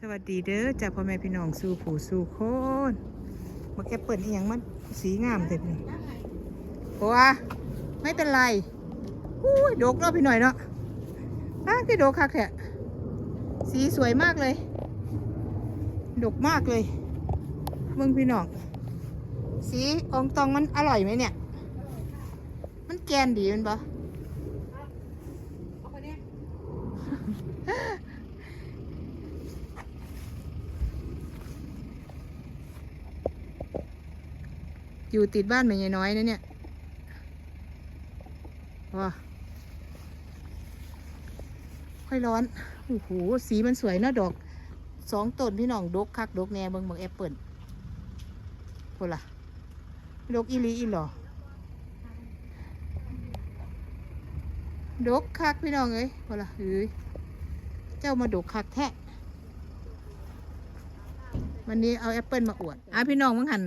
สวัสดีเด้อจากพ่อแม่พี่น้องสู่ผู้สู่คนมาแกเปิดเอียงมันสีงามเต็มนี่โอ้ะไม่เป็นไรอุ้ยดกเนาะพี่หน่อยเนาะอะคือดกคักแท้สีสวยมากเลย ดกมากเลยเบิ่งพี่น้อง สีองตองมันอร่อยไหมเนี่ย มันแกนดีมันปะ อยู่ติดบ้านแม่ยายน้อยนะเนี่ยว้าค่อยร้อน โอ้โห สีมันสวยเนอะดอก สองต้นพี่น้องดกคักดกแหน่เบิ่งเบิ่งแอปเปิลโหล่ะดกอีลีอีหลอดกคักพี่น้องเอ้ยโหล่ะเอ้ยเจ้ามาดกคักแท้วันนี้เอาแอปเปิลมาอวดอะพี่น้องมังหัน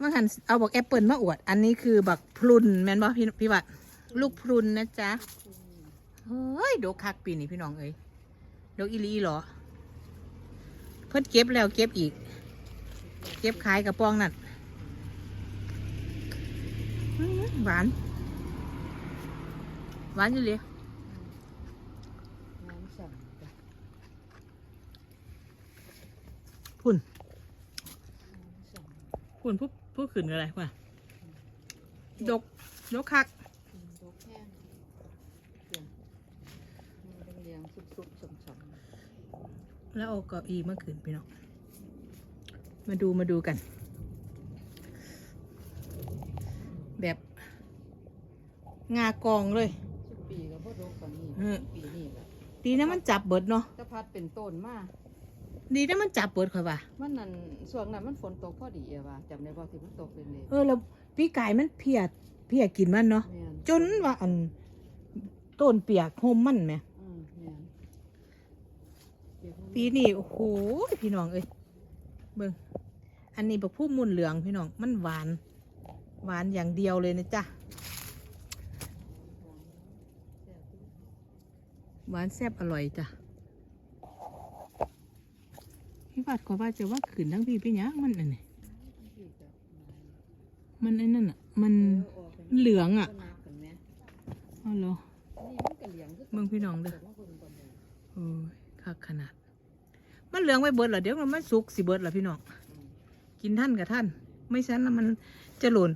มื่อหันเอาบอกแอปเปิลมาอวด อันนี้คือบักพรุนแม่นบ่พี่พี่วัดลูกพรุนนะจ๊ะเฮ้ยดกคักปีนี้พี่น้องเอ้ยดกอีหลีเหรอ เพิ่นเก็บแล้วเก็บอีก เก็บขายกระป๋องนั่นอื้อหวาน หวานอยู่เลยพุ่นคุณ ผู้ผู้ขืนอะไรวะดกดกคักเลี้ยงสุกๆสมแล้วเอาเก้าอี้มาขืนพี่น้องมาดูมาดูกัน แบบงากองเลยๆสุกปีกับพ่อดกกว่านี้อืมปีนี้แหละดีนะมันจับเบิดเนาะจะพัดเป็นต้นมา ดีนะมันจับเบิดค่อยว่ามันนั่นช่วงนั้นมันฝนตกพอดีอะว่าจำได้บ่ที่มันตกเป็นเลยเออแล้วพี่กายมันเพียดเพียกินมันเนาะแม่นจนว่าอันต้นเปียกโฮมมันไหมอืมแม่นเดี๋ยวมันปีนี้โอ้โหพี่น้องเอ้ยเบิ่งอันนี้บักผู้มุนเหลืองพี่น้องมันหวาน หวานอย่างเดียวเลยนะจ๊ะหวานแซ่บอร่อยจ้ะ พี่บัดขอว่าจะว่าขืนทั้งพี่พี่ยังมันอันนี้มันไอ้นั่นอะ มันเหลืองอะอ๋อเหรอมันก็เหลียงคืองพี่น้องเด้อโอ้ยคักขนาด มันเหลืองไว้เบิดเหรอเดี๋ยวมันสุกสิเบิดเหรอพี่น้อง กินท่านกับท่าน ไม่ฉะนั้นมันจะหล่น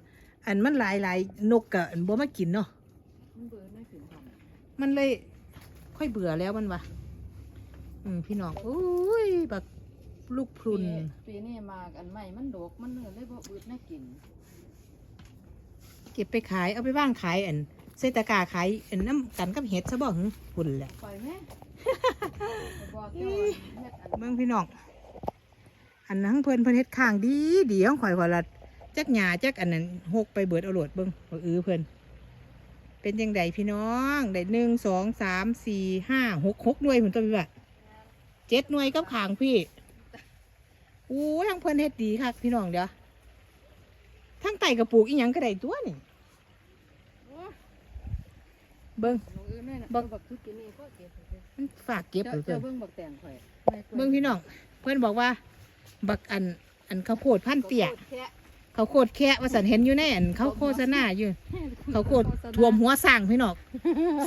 อันมันหลายหลายนกกะอันบ่มากินเนาะ มันเลยค่อยเบื่อแล้วมันวะอืมพี่น้องอุ้ยบัก ลูกพรุน ปีปีนี้มากอันใหม่มันดกมันเลยบ่อึดน่ากินเก็บไปขายเอาไปว่างขายอันเซตากร้าขายอันน้ำกันกับเห็ดซะบ่หึพุ่นแหละปล่อยแม่ บอกเจ้าเฮ็ดอันเมืองพี่น้องอันนั้นเพิ่นเพิ่นเฮ็ดข้างดีดีของข่อยข่อยละจักหญ้าจักอันนั้นหกไปเบิดเอาโหลดเบิ่งบ่อื้อเพิ่นเป็นจังไดพี่น้องได้หนึ่งสองสามสี่ห้าหกหกหน่วยผมตัวพี่ว่าเจ็ดหน่วยกับขางพี่ อู้ทั้งเพิ่นเฮ็ดดีคักพี่น้องเดี๋ยวทั้งไต่กระปลูกอีหยังก็ได้ตัวนี่เบิ่งน้องเอ้ยแม่น่ะบับักกบักคือกินนี่ก็เก็บเก็บมันฝากเก็บเจ้าเลยเพิ่เจ้านเบิ่งบักแตงข่อยเบิ่งพี่น้องเพิ่นบอกว่า บักอันอันข้าวโพดพันธุ์เตี้ยแค่เขาวโคตรแค่ว่าสันเห็นอยู่ในอันเขาโฆษณาอยู่ เขาวโคตรท่วมหัวสร้างพี่น้อง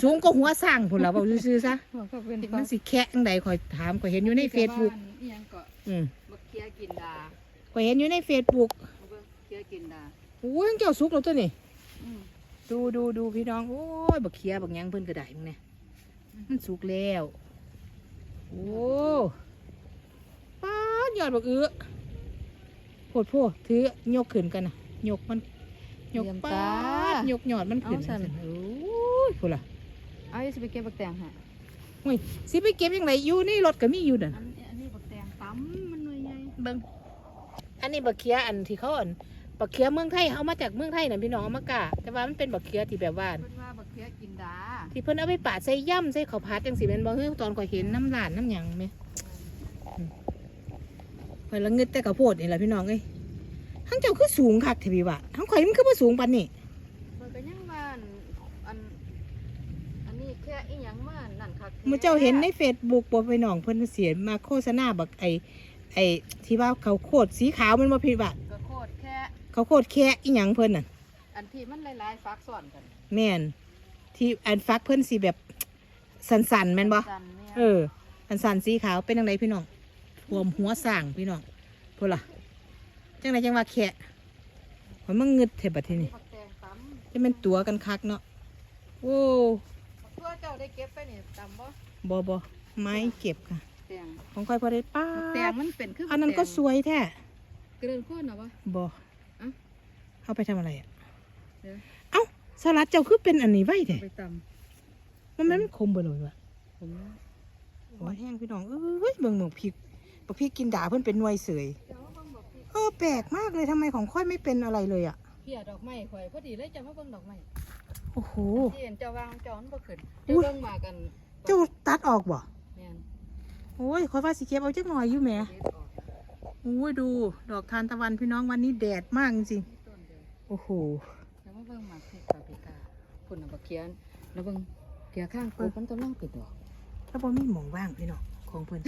สูงก็หัวสร้างพุ่นละบอกซื่อๆซะก็เป็นมันสิแค่จังใดข่อยถามข่อยเห็นอยู่ในเฟซบุ๊กอีหยังก็อืมบั กเคียกินดาข่อยเห็นอยู่ในเฟซบุ๊กเอาเบิ่งเคียกินดาโอ้ยเกี่ยวสุกแล้วตัวนี่ อืมดูดูดูพี่น้อง โอ้ย บักเคียบักหยังเพิ่นก็ได้มึงเนี่ยมันสุกแล้ว โอ้ป้าดยอดบักเอื้อโพดโพดถือยกขึ้นกันนะยกมัน ยกป้าดยกยอดมันขึ้นจังซี้โอ้ยพุ่นล่ะเอาอยู่สิไปเก็บบักแตงฮะเฮ้ยสิไปเก็บยังไงอยู่ในรถก็มีอยู่นั่นอันอันนี้บักแตงตำ เบิ่งอันนี้บักเคียอันที่เขาอันบักเคียเมืองไทยเอามาจากเมืองไทยน่ะพี่น้องเอามากะแต่ว่ามันเป็นบักเคียที่แบบว่า เพิ่นว่าบักเคียกินดาที่เพิ่นเอาไปปาดใส่ย่ำใส่ข้าวผัดจังสิแม่นบ่เฮ้ยตอนก่อยเห็นน้ำลานน้ำหยังแม่ข่อยละงึดแต่ข้าวโพดนี่แหละพี่น้องเอ้ยทั้งเจ้าคือสูงคักเทวีว่าทั้งข่อยมันคือบ่สูงปานนี้เพิ่นก็ยังว่าอันอันอันนี้แค่อีหยังมานั่นคักแมื่อเจ้าเห็นในเฟซบุ๊กบ่ไปน้องเพิ่นเสียมาโฆษณาบักไอ ไอที่ว่าเขาวโคตรสีขาวมันบ่ผิดบาทก็โคตรแค่ เขาวโคตรแค่อีหยังเพิ่นน่ะ อันที่มันหลายๆฟักซ้อนกันแม่นที่อันฟักเพิ่นสีแบบสันๆแม่นบ่จันเนี่ยเออสันๆสีขาวเป็นจังไดพี่น้องท่วมหัวสร้างพี่น้องพุ่นล่ะจังไดจังว่าแค่มันมึงงึดเทบัดทีนี้ผักแตงตำจะเป็นตัวกันคักเนาะโอ้ตัวเจ้าได้เก็บไปนี่ตำบ่ บ่บ่ไม้เก็บค่ะแตงของค่อยพอได้ป้าแตงมันเป็นคืออันนั้นก็สวยแท้เกลือข้นเหรอวะบ่อะเอาไปทำอะไรอะเดี๋ยวเอ้าสลัดเจ้าคือเป็นอันนี้ไว้แท้ไปตมันมันคมเบ่เลยวะำผมโอ้ยแห้งพี่น้องเอ้ยเบิ่งเบิ่งพริกบักพริกกินดาเพิ่นเป็นหน่วยเสยเจ้าเบิ่งบอกพี่เออแปลกมากเลยทำไมของค่อยไม่เป็นอะไรเลยอะเพียดอกไม้ข่อยพอดีเลยจะมาเบิ่งดอกไม้โอ้โห ที่เห็นเจ้าวางเจ้ามันบ่ขึ้นอุ๊เจ้ายเบิ่งมากันเจ้าตัดออกบ่แม่นโอ้ย ค่อยว่าสิเก็บเอาจักหน่อยอยู่แหมเด็ดออกโอ้ยดู ดอกทานตะวันพี่น้องวันนี้แดดมากจริงที่ต้นเดียวๆโอ้โหแล้วมาเบิ่งหมากพริกปาปริกาพุ่นน่ะบักเขียนแล้วเบิ่งเขียข้างกูมันกำลังติดดอกแล้วบ่มีหมองว่างพี่น้องของเพิ่น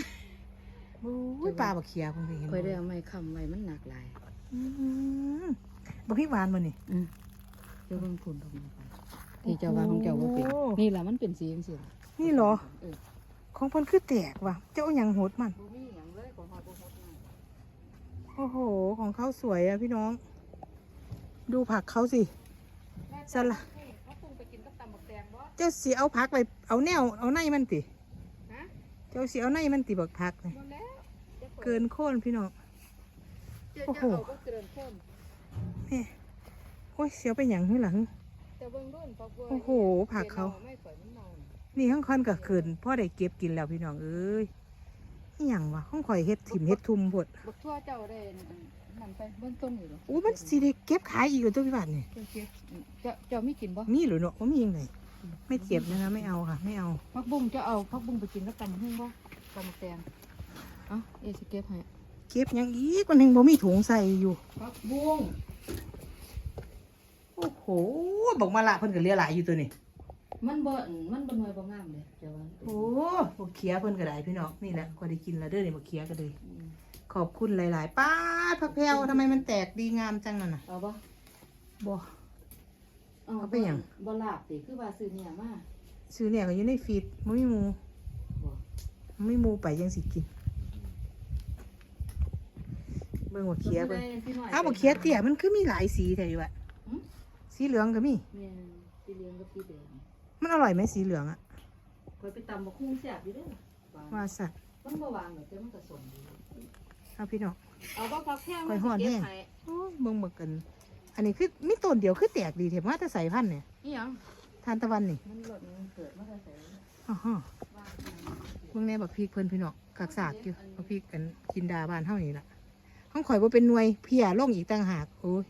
โอ้ยปลาบักเขียเพิ่นเคยเห็นข่อยได้บ่เอาไม้ค้ำไว้มันหนักหลายอืมบักพริกหวานบ่นี่อืมเดี๋ยวเบิ่งพุ่นดอกไม้ก่อนที่เจ้าวางของเจ้าบ่เป็นโอ้นี่ล่ะมันเป็นสีจังซี่ล่ะนี่เหรอเออ ของเพิ่นคือแตกว่ะ เจ้าอาหยังโหดมัน บ่มีหยังเลยของฮอดบ่ฮอดมาโอ้โห ของเขาสวยอะพี่น้อง ดูผักเขาสิสลัดเขาปรุงไปกินกับตำบักแตงบ่เจ้าสิเอาผักไปเอาแนวเอาในมันติฮะเจ้าสิเอาในมันติบักผักนี่บ่แล้วจะเกินโค่นพี่น้องจะโอ้จะโห เอาบ่เกินคนนี่โอ้ยเสียวไปหยังนี่หลัง แต่เบิ่งรุ่นปอบัวโอ้โหผักเขา ไม่ข่อยมันเมาน่ะ นี่ข้างคอนก็เกินพ่อได้เก็บกินแล้วพี่น้องเอ้ยนี่หยังวะข้องข่อยเฮ็ดถิ่มเฮ็ดทุ่มพดบักทั่วเจ้าได้นั่นไปเบิ่งต้นนี่เหรออู้มันสิได้เก็บขายอีกเหรอตัวพี่บาทนี่เจ้าเก็บเจ้าเจ้ามีกินบ่มีหรือเนาะว่ามียังไงไม่เก็บนะคะไม่เอาค่ะ ไม่เอาผักบุ้งเจ้าเอาผักบุ้งไปกินกับตำบักหุ่งบ่ตำบักแตงเอ้าเอสิเก็บให้เก็บหยังอีกวันหนึงบ่มีถุงใส่อยู่ผักบุ้งโอ้โหบอกมาละเพิ่นก็เหลือหลายอยู่ตัวนี้ มันบ่มันบ่น้อยบ่งามเลยเจ้าว่าโอ้บกเคียเพิ่นก็ได้พี่น้องนี่แหละก็ได้กินแล้วเด้อนี่บกเคียก็เลยอืมขอบคุณหลายๆ ป้าดผักแพรวทำไมมันแตกดีงามจังนั่นน่ะเอาบ่บ่เอาเอาไปหยัง บ่ลาบติคือว่าซื้อเนี่ยมาซื้อเนี่ยก็อยู่ในฟีดบ่มีหมูบ่บ่มีหมูไปยังสิกิน เบิ่งบกเคียเบิ่งอ้าวบกเคียเตี้ยมันคือมีหลายสีแท้อยู่อะหืม สีเหลืองก็มี แม่นสีเหลืองกับสีแดง มันอร่อยไหมสีเหลืองอะคอยไปตำบักหุ่งแซ่บอยู่เด้อหวานว่าสัตว์มันบ่หวานหรอกแต่มันก็สมดีเอาพี่น้อง เอาบ่ผักแพงข่อยฮ้อนเก็บแห้ง ให้โอ้ยเบิ่งเบิ่งกัน อันนี้คือมีต้นเดียวคือแตกดีแถมว่าแต่สายพันธุ์เนี่ยอีหยังทานตะวันนี่มันหลดมันเกิดมาแต่ไสอ๋อฮะว่าเบิ่งแน่บักพริกเพิ่นพี่น้องกักสากอยู่บักพริกกันกินดาบ้านเฮานี่ล่ะห้องข่อยบ่เป็นหน่วยเพียลงอีกต่างหากโอ้ย